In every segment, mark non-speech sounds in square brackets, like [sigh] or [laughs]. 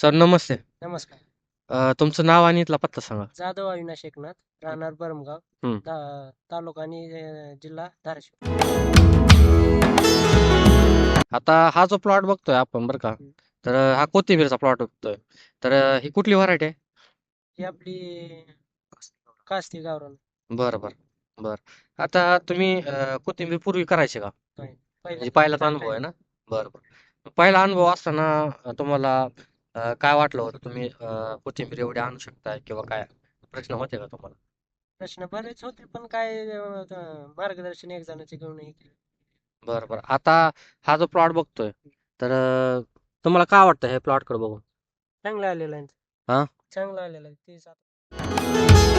Sir नमस्ते. नमस्कार. अ, तुमचं नाव आणि इथला पत्ता सांगा. जाधव अविनाश एकनाथ राहणार बरमगाव हम्म. ता- तालुका आणि अं, जिल्हा धाराशिव. आता हा जो प्लॉट बघतोय आपण बरं का तर हा कोथिंबीरचा प्लॉट बघतोय. तर ही कुठली व्हरायटी आहे? ही आपली कास्ती गावरान. बरं बरं बरं. आता तुम्ही अ, कोथिंबीर पूर्वी करायचे का? म्हणजे पहिलाच अनुभव आहे ना? बरं बरं. पहिला अनुभव असताना तुम्हाला काय वाटलं होतं तुम्ही कोथिंबीर एवढी आणू शकताय किंवा काय? प्रश्न होते का तुम्हाला? प्रश्न बरेच होते पण काय अं, मार्गदर्शन एक जणाचे घेऊन हे केलं. बरं बरं. आता हा जो प्लॉट बघतोय तर अ, तुम्हाला काय वाटतं हे प्लॉटकडे बघून? चांगलं आलेलं आहे. हा? चांगलं आलेलं आहे. तेच आता.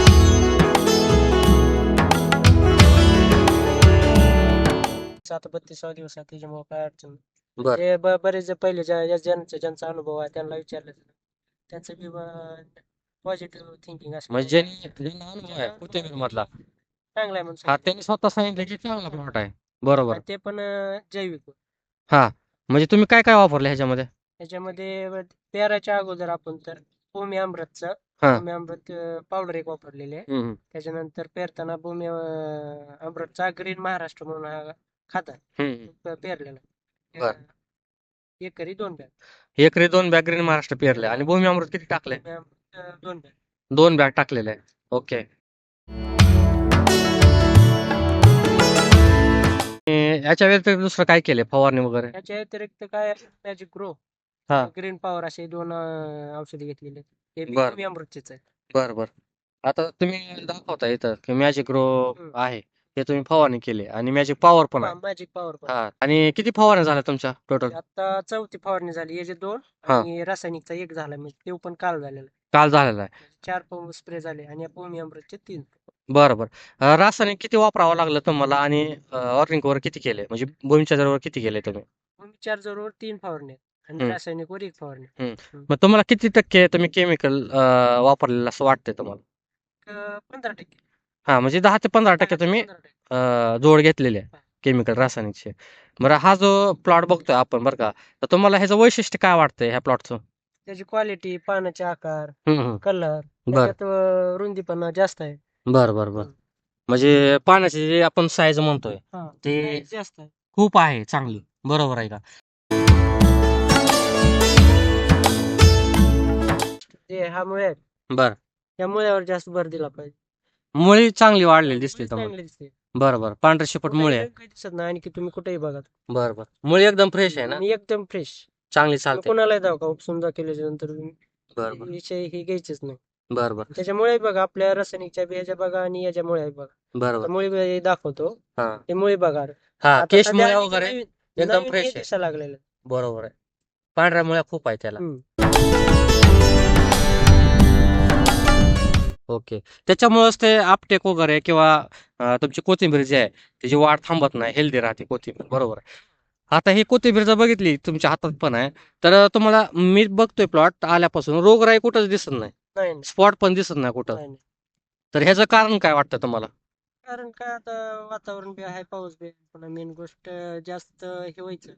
सात बत्तीसावा दिवस आहे त्याच्यामुळे काय अडचण नाही. बरं. ते ब- बरेच जे पहिले ज्या ज्या- ज्यांचा ज्यांचा अनुभव आहे त्यांना विचारलं त्यांचं बी पॉझिटिव्ह थिंकिंग असं म्हणजे ज्यांनी ज्यांना अनुभव आहे कोथिंबीर मधला. चांगला आहे म्हणून हा त्यांनी स्वतः सांगितलं की चांगला प्लॉट आहे. बरोबर. आणि ते पण अं, जैविक हा म्हणजे तुम्ही काय काय वापरलं ह्याच्यामध्ये? त्याच्यामध्ये व- पेराच्या अगोदर आपण तर भूमी अमृतचं हा. भूमी अमृत पावडर एक वापरलेली. आहे हम्म, त्याच्यानंतर पेरताना भूमी अं, अमृतचा ग्रीन महाराष्ट्र म्हणून हा खाता हम्म. पेरलेला. बर. एकरी दोन बॅग. एकरी दोन बॅग ग्रीन महाराष्ट्र पेरले. आणि भूमी अमृत किती टाकले? दोन बॅग. दोन बॅग टाकलेले. आहे ओके याच्या व्यतिरिक्त दुसरं काय केलंय फवारणी वगैरे? याच्या व्यतिरिक्त काय मॅजिक ग्रो हा. ग्रीन पॉवर असे दोन अं, औषधे घेतलेले. आहेत. बी बर. अमृतचेच आहे. बर बर. आता तुम्ही दाखवता इथं की मॅजिक ग्रो हम्म. आहे. हे तुम्ही फवारणी केली आणि मॅजिक पॉवर पण आहे. मॅजिक पॉवर पण हा आणि किती फवारणी झाल्या तुमच्या टोटल आता चौथी फवारणी झाली याचे दोन हा. आणि रासायनिकचा एक झाला म्हणजे ते पण काल झालेला आहे. काल झालेला आहे. चार पंप स्प्रे झाले आणि भूमी अमृतचे तीन. बरं बरं अं, रासायनिक किती वापरावं लागलं तुम्हाला आणि ऑर्गॅनिक वर किती केले? म्हणजे भूमीच्या जवळ किती केले तुम्ही? भूमी चार्जरवर तीन फवारणी आहेत आणि हम्म. रासायनिक वर एक फवारणी मग तुम्हाला किती टक्के तुम्ही केमिकल वापरलेलं असं वाटतंय तुम्हाला? अं, पंधरा टक्के. हा म्हणजे दहा ते पंधरा टक्के तुम्ही. अं, जोड घेतलेले आहे केमिकल रासायनिकचे. बरं हा जो प्लॉट बघतोय आपण बरं का तर तुम्हाला ह्याचं वैशिष्ट्य काय वाटतंय ह्या प्लॉटचं? त्याची क्वालिटी पानाचे आकार. कलर बर. त्याच्यात अं, रुंदी पण जास्त आहे. बर बर बर. म्हणजे पाण्याची जे आपण साईज म्हणतोय हा, ते- जास्त आहे. खूप आहे चांगली. बरोबर आहे का? ते हा मुळे आहेत बर. त्या मुळ्यावर जास्त भर दिला पाहिजे. मुळी चांगली वाढलेली दिसते मुळी तुम्हाला. चांगली दिसते. बरं बरं. पांढरे शिपट मुळे आहे. काही दिसत नाही आणखी तुम्ही कुठेही बघा. बरं बरं. मुळी एकदम फ्रेश आहे ना? आणि एकदम फ्रेश चांगली चालते. कोणालाही जाऊ का उपसून केल्याच्यानंतर बरं बरं. विषय हे घ्यायचेच नाही. बरं बरं. त्याच्यामुळे बघा आपल्या रासायनिकच्या बियाच्या बघा आणि याच्या मुळे बघा. बरं बरं. मुळे बी दाखवतो. हा. ते मुळे बघा. हा आता केश सध्या वगैरे नवीन- एकदम नवीन फ्रेश आहे. दिसायला लागलेलं बरोबर आहे. पांढऱ्या मुळ्या खूप आहे त्याला. हम्म. ओके. त्याच्यामुळेच ते आपटेक वगैरे किंवा तुमची कोथिंबीर जी आहे त्याची वाढ थांबत नाही हेल्दी राहते कोथिंबीर. बरोबर आता ही कोथिंबीर जर बघितली तुमच्या हातात पण आहे तर तुम्हाला मी बघतोय प्लॉट आल्यापासून रोगराई कुठंच दिसत नाही. स्पॉट पण दिसत नाही कुठं. तर ह्याचं कारण काय वाटतं तुम्हाला? कारण काय आता वातावरण बी आहे पाऊस बी आहे. पुन्हा मेन गोष्ट जास्त हे व्हायचं.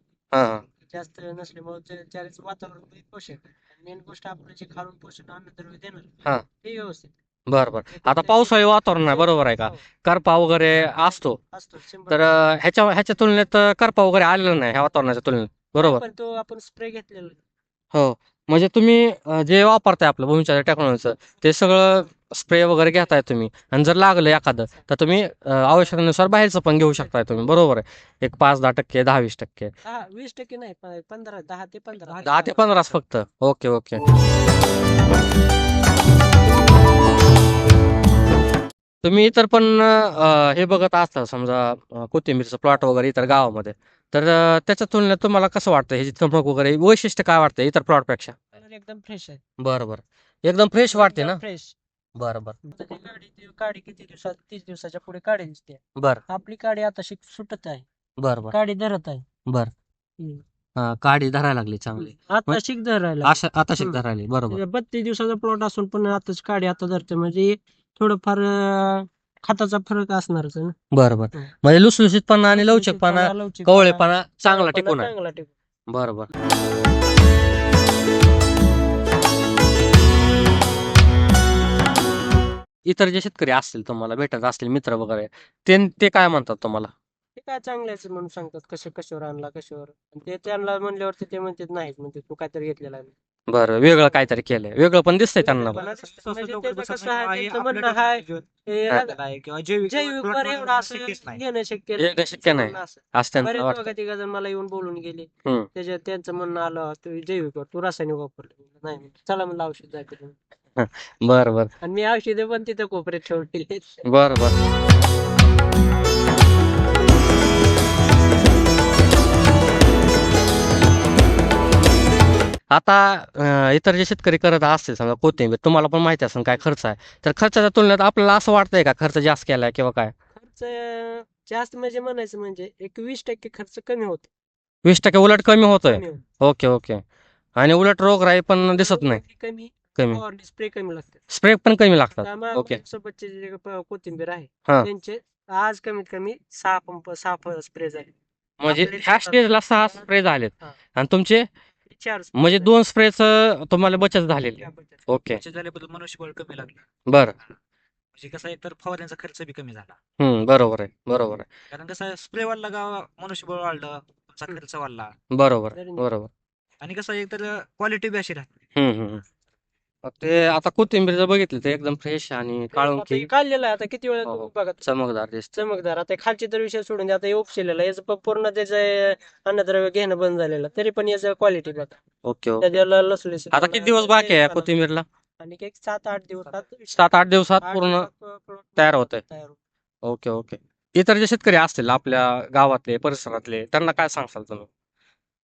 जास्त नसल्यामुळे वातावरण पोषक मेन गोष्ट आपलं जे खालून पोषक अन्नद्रव्य हा. देणार ते व्यवस्थित बरं बरं. आता पावसाळी वातावरण आहे बरोबर आहे का? हो, करपा वगैरे असतो. असतो शंभर तर अं, ह्याच्या ह्याच्या तुलनेत अं, करपा वगैरे आलेला नाही ह्या वातावरणाच्या तुलनेत. बरोबर. पण तो आपण स्प्रे घेतलेला हो. म्हणजे तुम्ही अं, जे वापरताय आपलं भूमीच्या टेक्नॉलॉजीचं ते सगळं स्प्रे वगैरे घेताय तुम्ही. आणि जर लागलं एखादं तर तुम्ही अं, आवश्यकतेनुसार बाहेरचं पण घेऊ शकताय तुम्ही. बरोबर आहे. एक पाच दहा टक्के दहा वीस टक्के. हा वीस टक्के नाही पंधरा दहा ते पंधरा. दहा ते पंधराच फक्त. Okay okay. तुम्ही इतर पण हे बघत असता समजा कोथिंबीरचं प्लॉट वगैरे इतर गावामध्ये तर त्याच्या तुलनेत तुम्हाला कसं वाटतं? हे चमक वगैरे वैशिष्ट्य काय वाटतं इतर प्लॉटपेक्षा? कलर एकदम फ्रेश आहे. बरं बरं. एकदम फ्रेश वाटते ना? फ्रेश बरं बरं. काडी किती दिवसात तीस दिवसाच्या पुढे काडी दिसते बरं. आपली काडी आता शिक सुटत आहे. बरं बरं. काडी धरत आहे. बरं. हा काडी धरायला लागली चांगली. आता शिक धरायला. आता शिक. धरायली बरोबर. बत्तीस दिवसाचा प्लॉट असून पण आताच काडी आता धरते. म्हणजे थोडंफार खताचा फरक असणारच बरं बरं म्हणजे लुसलुसीतपणा आणि लवचिकपणा लवचिकपणा, कवळेपणा चांगला टिकून चांगला टिकून. बरं बरं इतर जे शेतकरी असतील तुम्हाला भेटत असतील मित्र वगैरे ते ते काय म्हणतात तुम्हाला? ते काय चांगल्याच म्हणून सांगतात कसं कशावर आणला कशावर. ते त्यांना म्हणल्यावर ते म्हणतात नाही म्हणजे तू काहीतरी घेतलेला आहे. बरं वेगळं काहीतरी केलंय वेगळं पण दिसतंय त्यांना पण. म्हणजे लवकर त्याचं बसत कसं नाही आहे, किंवा त्यांचं हे म्हणणं आपल्या आहे, डोक्यात हे हा. झालेलं आहे किंवा जैविक जैविक प्लॉट वर मध्ये एवढं असं शक्यच नाही घेणं शक्य नाही. शक्य नाही असं. असं त्यांना बरेच वाटतं बघा तिघ जण मला येऊन बोलून गेले हम्म. त्याच्यात त्यांचं म्हणणं आलं तू जैविक वर, तू रासायनिक वापरलं नाही म्हणलं, चला म्हणलं औषध जायचं तुम्ही. [laughs] बरं बरं आणि मी औषधे पण तिथं कोपऱ्यात ठेवलेली बरं बरं आता इतर जे शेतकरी करत असतील समजा कोथिंबीर तुम्हाला पण माहिती असेल काय खर्च आहे. तर खर्चाच्या तुलनेत आपल्याला असं वाटतंय का खर्च जास्त केलाय किंवा काय? खर्च जास्त म्हणजे म्हणायचं म्हणजे एक वीस टक्के खर्च कमी होतो वीस टक्के उलट कमी होतोय? कमी होतो. Okay okay. आणि उलट रोगराई पण दिसत नाही? कमी कमी. स्प्रे कमी लागते स्प्रे पण कमी लागतात. ओके. सोबतचे जे प- कोथिंबीर आहे. त्यांचे आज कमीत कमी सहा पंप सहा स्प्रे झाले. म्हणजे ह्या स्टेजला सहा स्प्रे झालेत. हा. आणि तुमचे चार spray म्हणजे झाले. दोन स्प्रेच तुम्हाला बचत झालेली. त्या. ओके. झाल्याबद्दल मनुष्यबळ कमी लागलं. बरं. म्हणजे कसं आहे तर फवारण्याचा खर्च बी कमी झाला. हम्म बरोबर आहे बरोबर आहे. कारण कसं आहे स्प्रे वाढला गाव मनुष्यबळ वाढलं तुमचा. खर्च वाढला. बरोबर आहे बरोबर. आणि कसं आहे तर क्वालिटी बी अशी राहते हम्म हम्म हम्म. ते आता कोथिंबीर जर बघितली तर एकदम फ्रेश आणि आता हे काढलेलं आहे. आता किती वेळा हो, तुम्ही हो. बघा चमकदार दिसते चमकदार. आता खालची तर विषय सोडून द्या. आता हे उपशिलेलं आहे. याचं प- पूर्ण त्याचं अन्नद्रव्य घेणं बंद झालेलं. तरी पण याचं क्वालिटी बघा. Okay okay. त्याला लसलुस आता किती दिवस बाकी आहे कोथिंबीरला? आणि एक सात आठ दिवसात सात आठ दिवसात आठ पूर्ण दिवसात प- प- तयार होतंय. तयार होतं. Okay okay. इतर जे शेतकरी असतील आपल्या गावातले परिसरातले त्यांना काय सांगसाल तुम्ही?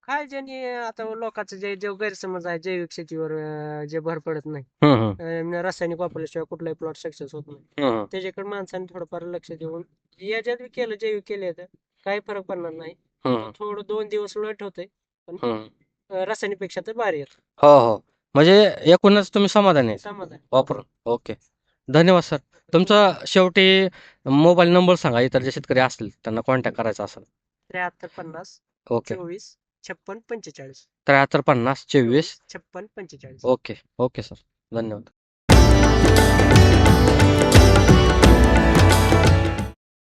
काय ज्यांनी आता लोकांचं जे जे गैरसमज आहे जैविक शेतीवर अं, जे भर पडत नाही हम्म हम्म अं, रासायनिक वापरल्याशिवाय कुठलाही प्लॉट सक्सेस होत नाही. हम्म हम्म. त्याच्याकडे माणसाने थोडंफार लक्ष देऊन याच्यात बी केलं जैविक केले तर काही फरक पडणार नाही. हम्म थोडं दोन दिवस लेट होते हम्म. रासायनिकपेक्षा तर भारी येत. हो हो. म्हणजे एकूणच तुम्ही समाधानी आहे समाधान वापरून. ओके. धन्यवाद सर. तुमचा शेवटी मोबाईल नंबर सांगा इतर जे शेतकरी असतील त्यांना कॉन्टॅक्ट करायचा असेल. त्र्याहत्तर पन्नास ओके. चोवीस छप्पन पंचेचाळीस. त्र्याहत्तर पन्नास चोवीस. छप्पन पंचेचाळीस. Okay okay sir. धन्यवाद.